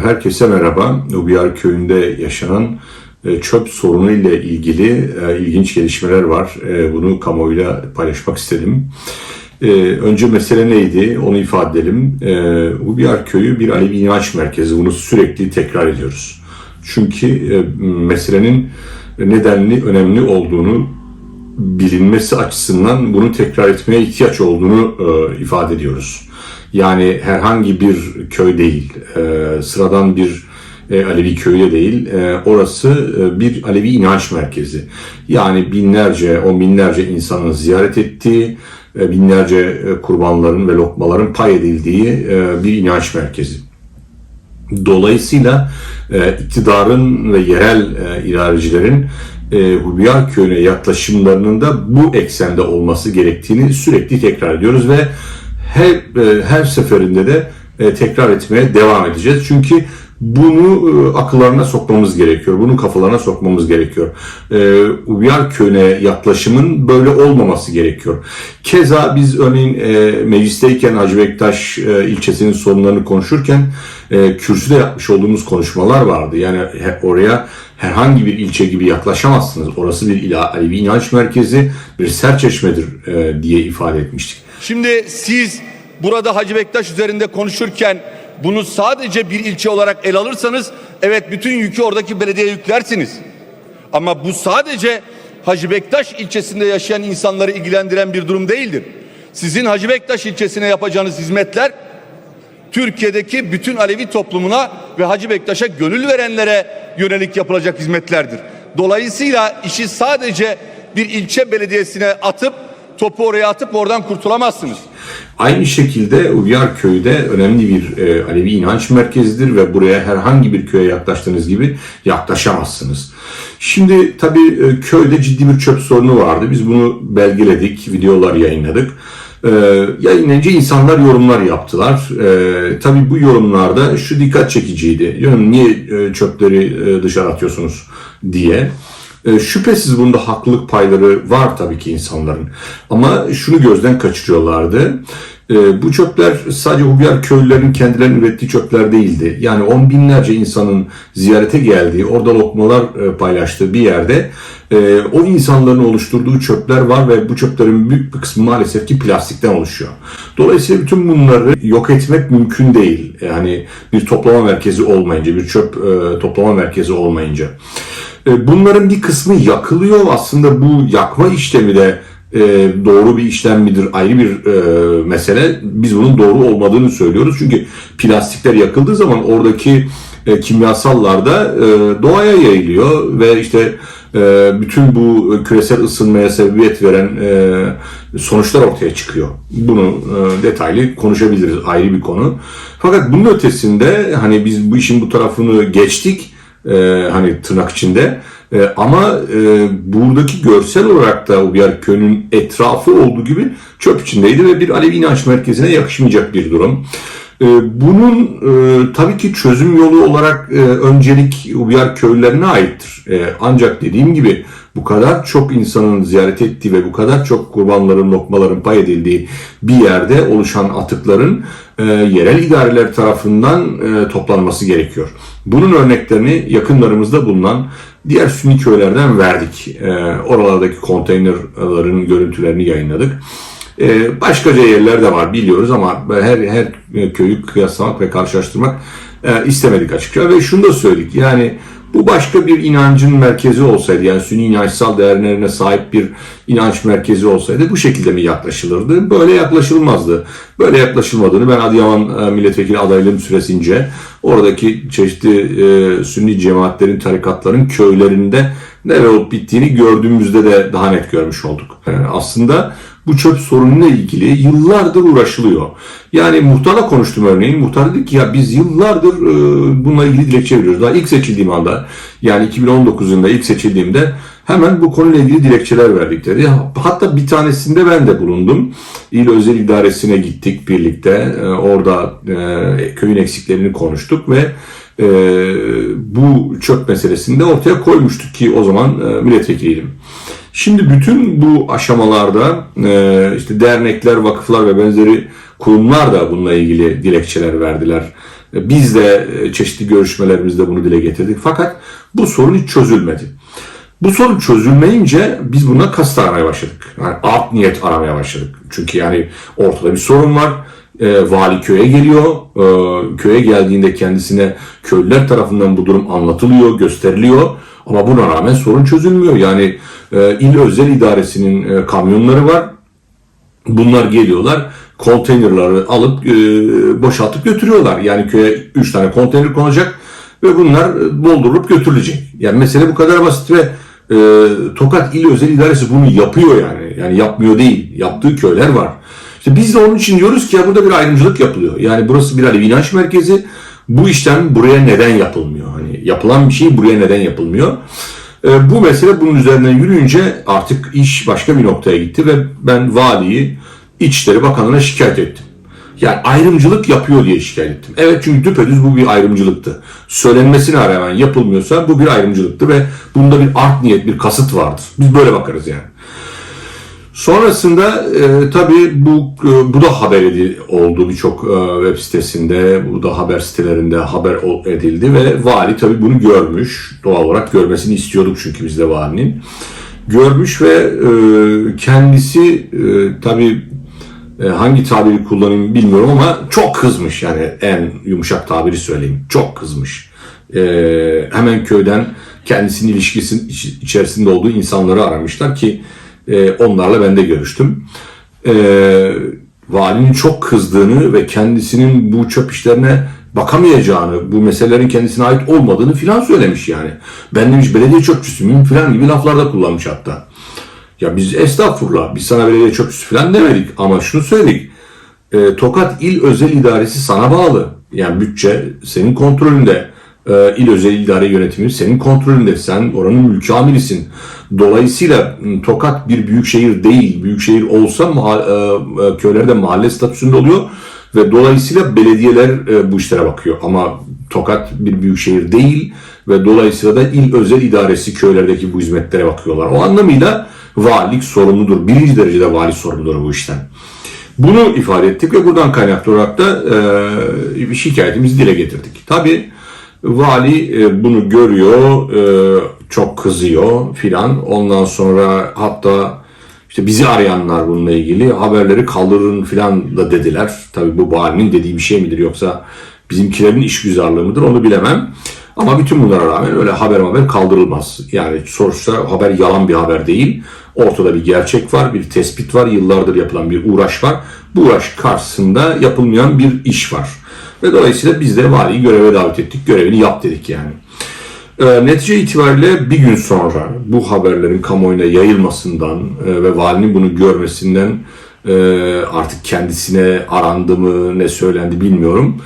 Herkese merhaba. Ubiyar köyünde yaşanan e, çöp sorunu ile ilgili e, ilginç gelişmeler var. E, Bunu kamuoyuyla paylaşmak istedim. Önce mesele neydi? Onu ifade edelim. Ubiyar köyü bir Alevi inanç merkezi. Bunu sürekli tekrar ediyoruz. Çünkü meselenin nedenli, önemli olduğunu bilinmesi açısından bunu tekrar etmeye ihtiyaç olduğunu ifade ediyoruz. Yani herhangi bir köy değil, e, sıradan bir e, Alevi köyü de değil. E, orası e, bir Alevi inanç merkezi. Yani binlerce, on binlerce insanın ziyaret ettiği, e, binlerce e, kurbanların ve lokmaların pay edildiği e, bir inanç merkezi. Dolayısıyla e, iktidarın ve yerel e, idarecilerin e, Hubiyar köyüne yaklaşımlarının da bu eksende olması gerektiğini sürekli tekrar ediyoruz ve her e, her seferinde de e, tekrar etmeye devam edeceğiz. Çünkü bunu e, akıllarına sokmamız gerekiyor. Bunu kafalarına sokmamız gerekiyor. Uyar köyüne yaklaşımın böyle olmaması gerekiyor. Keza biz örneğin meclisteyken Hacı Bektaş ilçesinin sorunlarını konuşurken kürsüde yapmış olduğumuz konuşmalar vardı. Yani oraya herhangi bir ilçe gibi yaklaşamazsınız. Orası bir Alevi inanç merkezi, bir serçeşmedir diye ifade etmiştik. Şimdi siz burada Hacı Bektaş üzerinde konuşurken bunu sadece bir ilçe olarak el alırsanız evet bütün yükü oradaki belediye yüklersiniz. Ama bu sadece Hacı Bektaş ilçesinde yaşayan insanları ilgilendiren bir durum değildir. Sizin Hacı Bektaş ilçesine yapacağınız hizmetler Türkiye'deki bütün Alevi toplumuna ve Hacı Bektaş'a gönül verenlere yönelik yapılacak hizmetlerdir. Dolayısıyla işi sadece bir ilçe belediyesine atıp topu oraya atıp oradan kurtulamazsınız. Aynı şekilde Uyar Köyü önemli bir e, Alevi inanç merkezidir ve buraya herhangi bir köye yaklaştığınız gibi yaklaşamazsınız. Şimdi tabii e, köyde ciddi bir çöp sorunu vardı. Biz bunu belgeledik, videolar yayınladık. E, yayınlayınca insanlar yorumlar yaptılar. E, tabii bu yorumlarda şu dikkat çekiciydi. Yani niye e, çöpleri e, dışarı atıyorsunuz diye. E, şüphesiz bunda haklılık payları var tabii ki insanların. Ama şunu gözden kaçırıyorlardı. E, bu çöpler sadece Hubiyar köylülerin kendilerinin ürettiği çöpler değildi. Yani on binlerce insanın ziyarete geldiği, orada lokmalar e, paylaştığı bir yerde o insanların oluşturduğu çöpler var ve bu çöplerin büyük bir kısmı maalesef ki plastikten oluşuyor. Dolayısıyla bütün bunları yok etmek mümkün değil. Yani bir toplama merkezi olmayınca, bir çöp toplama merkezi olmayınca. E, bunların bir kısmı yakılıyor. Aslında bu yakma işlemi de e, doğru bir işlem midir ayrı bir e, mesele. Biz bunun doğru olmadığını söylüyoruz. Çünkü plastikler yakıldığı zaman oradaki kimyasallar da doğaya yayılıyor ve işte bütün bu küresel ısınmaya sebebiyet veren sonuçlar ortaya çıkıyor. Bunu detaylı konuşabiliriz ayrı bir konu. Fakat bunun ötesinde hani biz bu işin bu tarafını geçtik e, hani tırnak içinde. E, ama e, buradaki görsel olarak da Ubiyar Köyü'nün etrafı olduğu gibi çöp içindeydi ve bir Alevi inanç merkezine yakışmayacak bir durum. E, bunun e, tabii ki çözüm yolu olarak e, öncelik Ubiyar köylülerine aittir. E, ancak dediğim gibi bu kadar çok insanın ziyaret ettiği ve bu kadar çok kurbanların, lokmaların pay edildiği bir yerde oluşan atıkların e, yerel idareler tarafından toplanması gerekiyor. Bunun örneklerini yakınlarımızda bulunan diğer Sünni köylerden verdik. Oralardaki konteynerların görüntülerini yayınladık. E, başkaca yerler de var biliyoruz ama her her köyü kıyaslamak ve karşılaştırmak e, istemedik açıkça ve şunu da söyledik. Yani bu başka bir inancın merkezi olsaydı yani sünni inançsal değerlerine sahip bir inanç merkezi olsaydı bu şekilde mi yaklaşılırdı? Böyle yaklaşılmazdı. Böyle yaklaşılmadığını ben Adıyaman e, milletvekili adaylığım süresince oradaki çeşitli e, sünni cemaatlerin, tarikatların köylerinde neler olup bittiğini gördüğümüzde de daha net görmüş olduk. Yani aslında bu çöp sorunuyla ilgili yıllardır uğraşılıyor. Yani muhtarla konuştum örneğin. Muhtar dedi ki ya biz yıllardır e, bununla ilgili dilekçe veriyoruz. Daha ilk seçildiğim anda yani 2019 yılında ilk seçildiğimde hemen bu konuyla ilgili dilekçeler verdik dedi. Hatta bir tanesinde ben de bulundum. İl Özel İdaresi'ne gittik birlikte. E, orada e, köyün eksiklerini konuştuk ve e, bu çöp meselesini de ortaya koymuştuk ki o zaman e, milletvekiliydim. Şimdi bütün bu aşamalarda e, işte dernekler, vakıflar ve benzeri kurumlar da bununla ilgili dilekçeler verdiler. E, Biz de e, çeşitli görüşmelerimizde bunu dile getirdik. Fakat bu sorun hiç çözülmedi. Bu sorun çözülmeyince biz buna kasıt aramaya başladık. Yani art niyet aramaya başladık. Çünkü yani ortada bir sorun var. E, vali köye geliyor. E, köye geldiğinde kendisine köylüler tarafından bu durum anlatılıyor, gösteriliyor. Ama buna rağmen sorun çözülmüyor. Yani e, il özel idaresinin e, kamyonları var. Bunlar geliyorlar konteynerları alıp e, boşaltıp götürüyorlar. Yani köye 3 tane konteyner konacak ve bunlar doldurulup götürülecek. Yani mesele bu kadar basit ve e, Tokat İl Özel İdaresi bunu yapıyor yani. Yani yapmıyor değil. Yaptığı köyler var. İşte biz de onun için diyoruz ki ya burada bir ayrımcılık yapılıyor. Yani burası bir Alevi inanç merkezi. Bu işlem buraya neden yapılmıyor? Hani yapılan bir şey buraya neden yapılmıyor? E, bu mesele bunun üzerinden yürüyünce artık iş başka bir noktaya gitti ve ben valiyi İçişleri Bakanlığı'na şikayet ettim. Yani ayrımcılık yapıyor diye şikayet ettim. Evet çünkü düpedüz bu bir ayrımcılıktı. Söylenmesine rağmen yapılmıyorsa bu bir ayrımcılıktı ve bunda bir art niyet, bir kasıt vardır. Biz böyle bakarız yani. Sonrasında e, tabii bu e, bu da haber edi- oldu birçok e, web sitesinde, bu da haber sitelerinde haber edildi ve vali tabii bunu görmüş. Doğal olarak görmesini istiyorduk çünkü biz de valinin. Görmüş ve e, kendisi e, tabii e, hangi tabiri kullanayım bilmiyorum ama çok kızmış yani en yumuşak tabiri söyleyeyim. Çok kızmış. E, hemen köyden kendisinin ilişkisinin iç- içerisinde olduğu insanları aramışlar ki e, onlarla ben de görüştüm. E, valinin çok kızdığını ve kendisinin bu çöp işlerine bakamayacağını, bu meselelerin kendisine ait olmadığını filan söylemiş yani. Ben demiş belediye çöpçüsü müyüm filan gibi laflar da kullanmış hatta. Ya biz estağfurullah biz sana belediye çöpçüsü falan demedik ama şunu söyledik. E, Tokat İl Özel İdaresi sana bağlı. Yani bütçe senin kontrolünde. E, İl Özel İdare Yönetimi senin kontrolünde. Sen oranın mülki amirisin. Dolayısıyla m, Tokat bir büyük şehir değil. Büyük şehir olsa e, köylerde mahalle statüsünde oluyor ve dolayısıyla belediyeler bu işlere bakıyor. Ama Tokat bir büyük şehir değil ve dolayısıyla da il özel idaresi köylerdeki bu hizmetlere bakıyorlar. O anlamıyla valilik sorumludur. Birinci derecede vali sorumludur bu işten. Bunu ifade ettik ve buradan kaynaklı olarak da e, şikayetimizi dile getirdik. Tabi vali e, bunu görüyor, e, çok kızıyor filan. Ondan sonra hatta işte bizi arayanlar bununla ilgili haberleri kaldırın filan da dediler. Tabi bu valinin dediği bir şey midir yoksa bizimkilerin işgüzarlığı mıdır onu bilemem. Ama bütün bunlara rağmen öyle haber haber kaldırılmaz. Yani sonuçta haber yalan bir haber değil. Ortada bir gerçek var, bir tespit var, yıllardır yapılan bir uğraş var. Bu uğraş karşısında yapılmayan bir iş var. Ve dolayısıyla biz de valiyi göreve davet ettik, görevini yap dedik yani. E, netice itibariyle bir gün sonra bu haberlerin kamuoyuna yayılmasından e, ve valinin bunu görmesinden e, artık kendisine arandı mı ne söylendi bilmiyorum.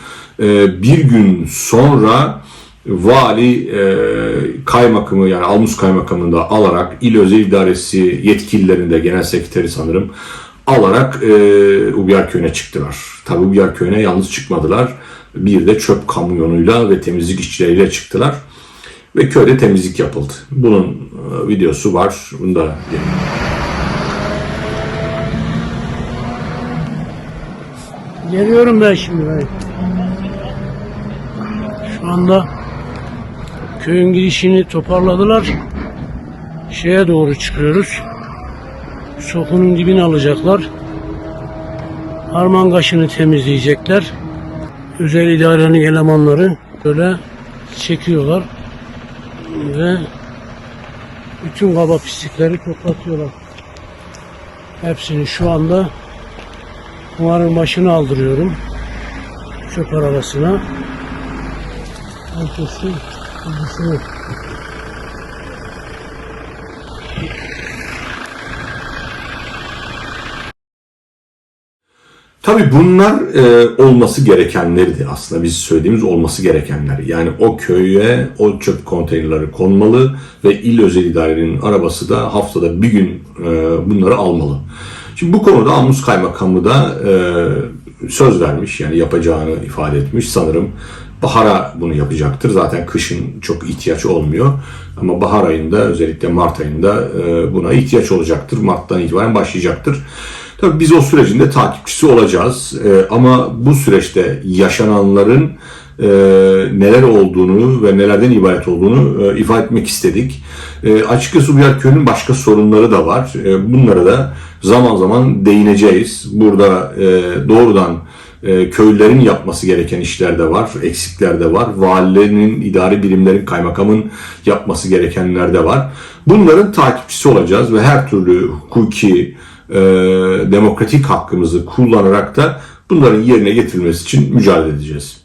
E, bir gün sonra vali e, kaymakamı yani Almus kaymakamında alarak il özel idaresi yetkililerinde genel sekreteri sanırım alarak e, Ubiyar köyüne çıktılar. Tabi Ubiyar köyüne yalnız çıkmadılar. Bir de çöp kamyonuyla ve temizlik işçileriyle çıktılar ve köyde temizlik yapıldı. Bunun e, videosu var. Bunu da Geliyorum ben şimdi ben. Şu anda köyün girişini toparladılar. Şeye doğru çıkıyoruz. Sokunun dibini alacaklar. Harman kaşını temizleyecekler. Özel idarenin elemanları böyle çekiyorlar ve bütün kaba pislikleri toplatıyorlar. Hepsini şu anda Kumarın başını aldırıyorum. Çöp arabasına. Herkesin ilgisini. Tabii bunlar e, olması gerekenlerdi aslında biz söylediğimiz olması gerekenler. Yani o köye o çöp konteynerleri konmalı ve il özel idarenin arabası da haftada bir gün e, bunları almalı. Şimdi bu konuda Amus Kaymakamı da e, söz vermiş yani yapacağını ifade etmiş sanırım. Bahara bunu yapacaktır. Zaten kışın çok ihtiyaç olmuyor. Ama bahar ayında özellikle Mart ayında e, buna ihtiyaç olacaktır. Mart'tan itibaren başlayacaktır. Tabii biz o sürecin de takipçisi olacağız. Ee, ama bu süreçte yaşananların e, neler olduğunu ve nelerden ibaret olduğunu e, ifade etmek istedik. E, açıkçası Uyar Köyü'nün başka sorunları da var. E, bunlara da zaman zaman değineceğiz. Burada e, doğrudan e, köylülerin yapması gereken işler de var, eksikler de var. Valilerin, idari birimlerin, kaymakamın yapması gerekenler de var. Bunların takipçisi olacağız ve her türlü hukuki, e, demokratik hakkımızı kullanarak da bunların yerine getirilmesi için mücadele edeceğiz.